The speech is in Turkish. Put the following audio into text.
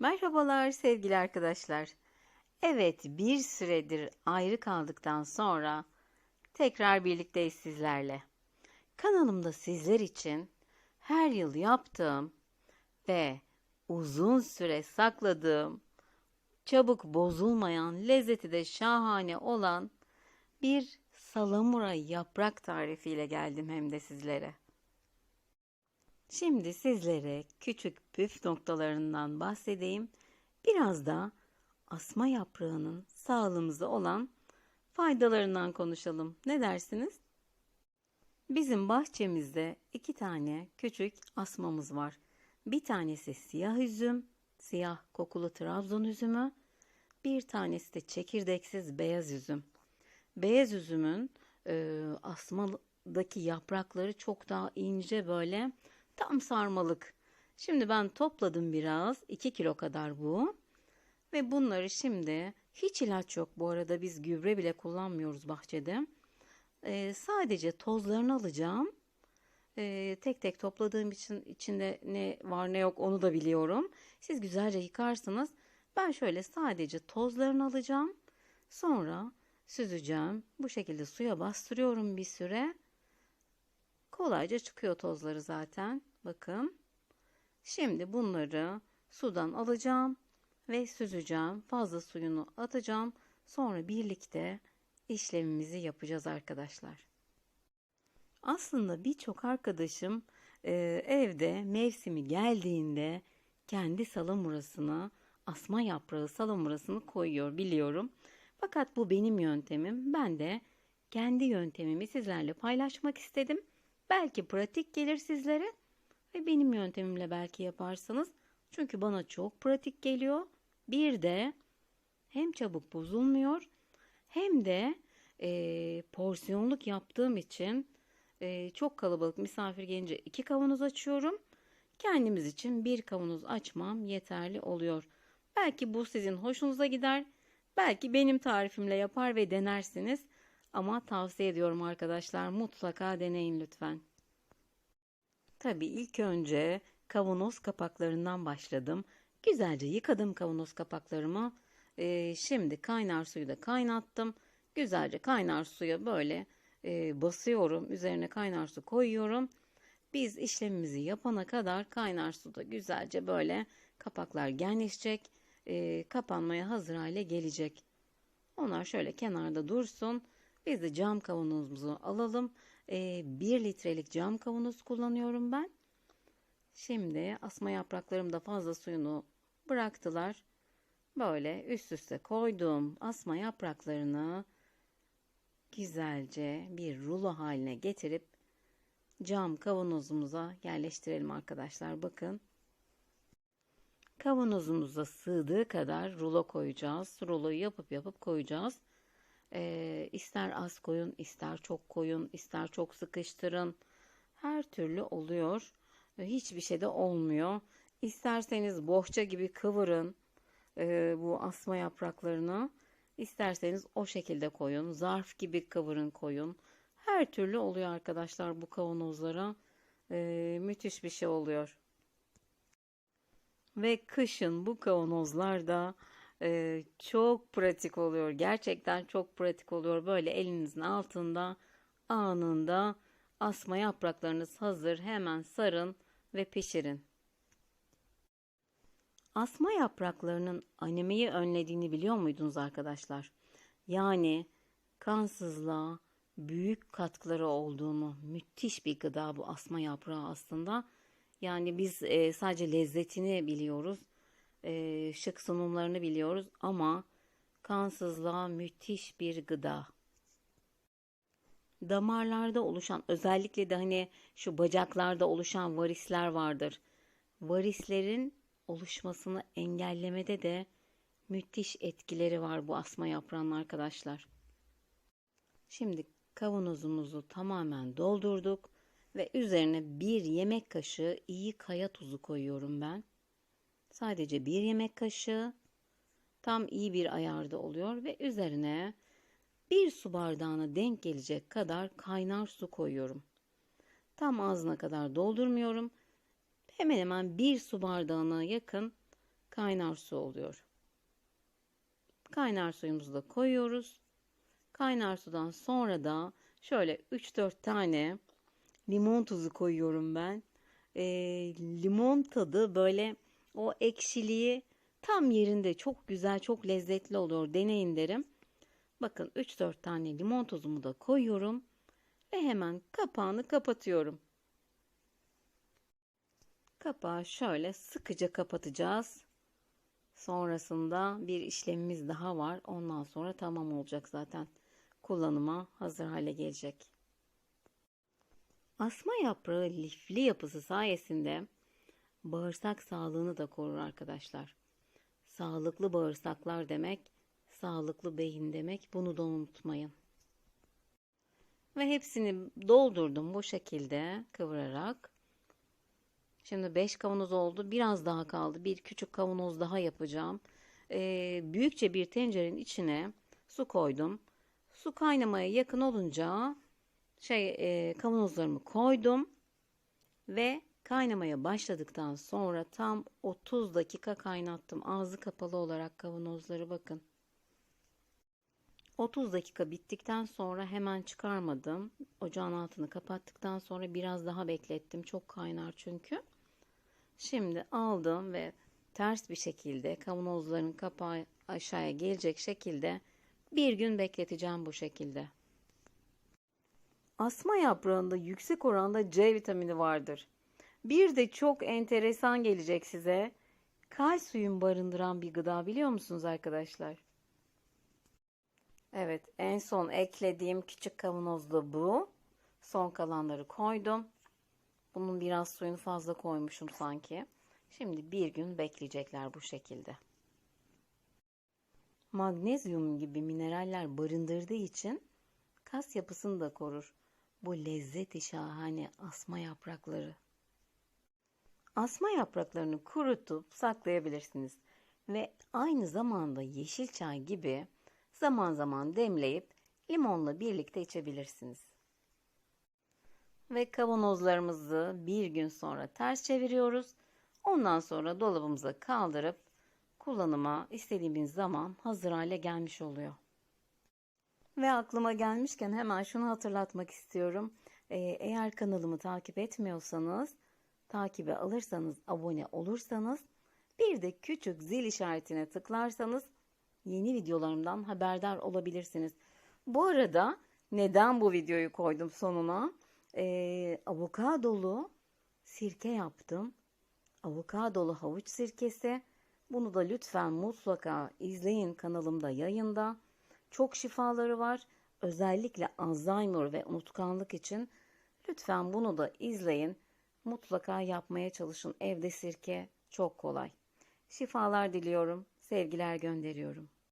Merhabalar sevgili arkadaşlar. Evet, bir süredir ayrı kaldıktan sonra tekrar birlikteyiz sizlerle. Kanalımda sizler için her yıl yaptığım ve uzun süre sakladığım, çabuk bozulmayan, lezzeti de şahane olan bir salamura yaprak tarifiyle geldim hem de sizlere. Şimdi sizlere küçük püf noktalarından bahsedeyim. Biraz da asma yaprağının sağlığımıza olan faydalarından konuşalım. Ne dersiniz? Bizim bahçemizde iki tane küçük asmamız var. Bir tanesi siyah üzüm, siyah kokulu Trabzon üzümü. Bir tanesi de çekirdeksiz beyaz üzüm. Beyaz üzümün e, asmadaki yaprakları çok daha ince böyle Tam sarmalık. Şimdi ben topladım biraz. 2 kilo kadar bu. Ve bunları şimdi hiç ilaç yok bu arada biz gübre bile kullanmıyoruz bahçede. Ee, sadece tozlarını alacağım. Ee, tek tek topladığım için içinde ne var ne yok onu da biliyorum. Siz güzelce yıkarsınız. Ben şöyle sadece tozlarını alacağım. Sonra süzeceğim. Bu şekilde suya bastırıyorum bir süre. Kolayca çıkıyor tozları zaten. Bakın. Şimdi bunları sudan alacağım ve süzeceğim. Fazla suyunu atacağım. Sonra birlikte işlemimizi yapacağız arkadaşlar. Aslında birçok arkadaşım e, evde mevsimi geldiğinde kendi salamurasına asma yaprağı salamurasını koyuyor biliyorum. Fakat bu benim yöntemim. Ben de kendi yöntemimi sizlerle paylaşmak istedim. Belki pratik gelir sizlere ve benim yöntemimle belki yaparsınız. Çünkü bana çok pratik geliyor. Bir de hem çabuk bozulmuyor hem de e, porsiyonluk yaptığım için e, çok kalabalık misafir gelince iki kavanoz açıyorum. Kendimiz için bir kavanoz açmam yeterli oluyor. Belki bu sizin hoşunuza gider. Belki benim tarifimle yapar ve denersiniz. Ama tavsiye ediyorum arkadaşlar mutlaka deneyin lütfen. Tabii ilk önce kavanoz kapaklarından başladım. Güzelce yıkadım kavanoz kapaklarımı. Ee, şimdi kaynar suyu da kaynattım. Güzelce kaynar suya böyle e, basıyorum. Üzerine kaynar su koyuyorum. Biz işlemimizi yapana kadar kaynar suda güzelce böyle kapaklar genleşecek. E, kapanmaya hazır hale gelecek. Onlar şöyle kenarda dursun. Biz de cam kavanozumuzu alalım. E, 1 litrelik cam kavanoz kullanıyorum ben. Şimdi asma yapraklarım da fazla suyunu bıraktılar. Böyle üst üste koyduğum asma yapraklarını güzelce bir rulo haline getirip cam kavanozumuza yerleştirelim arkadaşlar. Bakın kavanozumuza sığdığı kadar rulo koyacağız. Ruloyu yapıp yapıp koyacağız. E, ister az koyun, ister çok koyun, ister çok sıkıştırın. Her türlü oluyor. E, hiçbir şey de olmuyor. İsterseniz bohça gibi kıvırın e, bu asma yapraklarını. İsterseniz o şekilde koyun. Zarf gibi kıvırın koyun. Her türlü oluyor arkadaşlar bu kavanozlara. E, müthiş bir şey oluyor. Ve kışın bu kavanozlarda ee, çok pratik oluyor. Gerçekten çok pratik oluyor. Böyle elinizin altında anında asma yapraklarınız hazır. Hemen sarın ve pişirin. Asma yapraklarının anemeyi önlediğini biliyor muydunuz arkadaşlar? Yani kansızlığa büyük katkıları olduğunu müthiş bir gıda bu asma yaprağı aslında. Yani biz e, sadece lezzetini biliyoruz e, şık sunumlarını biliyoruz ama kansızlığa müthiş bir gıda. Damarlarda oluşan özellikle de hani şu bacaklarda oluşan varisler vardır. Varislerin oluşmasını engellemede de müthiş etkileri var bu asma yaprağının arkadaşlar. Şimdi kavanozumuzu tamamen doldurduk ve üzerine bir yemek kaşığı iyi kaya tuzu koyuyorum ben. Sadece bir yemek kaşığı tam iyi bir ayarda oluyor ve üzerine bir su bardağına denk gelecek kadar kaynar su koyuyorum. Tam ağzına kadar doldurmuyorum. Hemen hemen bir su bardağına yakın kaynar su oluyor. Kaynar suyumuzu da koyuyoruz. Kaynar sudan sonra da şöyle 3-4 tane limon tuzu koyuyorum ben. Ee, limon tadı böyle o ekşiliği tam yerinde çok güzel çok lezzetli oluyor. Deneyin derim. Bakın 3-4 tane limon tuzumu da koyuyorum ve hemen kapağını kapatıyorum. Kapağı şöyle sıkıca kapatacağız. Sonrasında bir işlemimiz daha var. Ondan sonra tamam olacak zaten. Kullanıma hazır hale gelecek. Asma yaprağı lifli yapısı sayesinde bağırsak sağlığını da korur arkadaşlar. Sağlıklı bağırsaklar demek, sağlıklı beyin demek. Bunu da unutmayın. Ve hepsini doldurdum bu şekilde kıvırarak. Şimdi 5 kavanoz oldu. Biraz daha kaldı. Bir küçük kavanoz daha yapacağım. Ee, büyükçe bir tencerenin içine su koydum. Su kaynamaya yakın olunca şey e, kavanozlarımı koydum ve kaynamaya başladıktan sonra tam 30 dakika kaynattım. Ağzı kapalı olarak kavanozları bakın. 30 dakika bittikten sonra hemen çıkarmadım. Ocağın altını kapattıktan sonra biraz daha beklettim. Çok kaynar çünkü. Şimdi aldım ve ters bir şekilde kavanozların kapağı aşağıya gelecek şekilde bir gün bekleteceğim bu şekilde. Asma yaprağında yüksek oranda C vitamini vardır. Bir de çok enteresan gelecek size. Kalsiyum barındıran bir gıda biliyor musunuz arkadaşlar? Evet, en son eklediğim küçük kavanozda bu. Son kalanları koydum. Bunun biraz suyunu fazla koymuşum sanki. Şimdi bir gün bekleyecekler bu şekilde. Magnezyum gibi mineraller barındırdığı için kas yapısını da korur. Bu lezzeti şahane asma yaprakları. Asma yapraklarını kurutup saklayabilirsiniz. Ve aynı zamanda yeşil çay gibi zaman zaman demleyip limonla birlikte içebilirsiniz. Ve kavanozlarımızı bir gün sonra ters çeviriyoruz. Ondan sonra dolabımıza kaldırıp kullanıma istediğimiz zaman hazır hale gelmiş oluyor. Ve aklıma gelmişken hemen şunu hatırlatmak istiyorum. Ee, eğer kanalımı takip etmiyorsanız, takibe alırsanız, abone olursanız, bir de küçük zil işaretine tıklarsanız yeni videolarımdan haberdar olabilirsiniz. Bu arada neden bu videoyu koydum sonuna? Ee, avokadolu sirke yaptım. Avokadolu havuç sirkesi. Bunu da lütfen mutlaka izleyin kanalımda yayında. Çok şifaları var. Özellikle Alzheimer ve unutkanlık için lütfen bunu da izleyin. Mutlaka yapmaya çalışın. Evde sirke çok kolay. Şifalar diliyorum. Sevgiler gönderiyorum.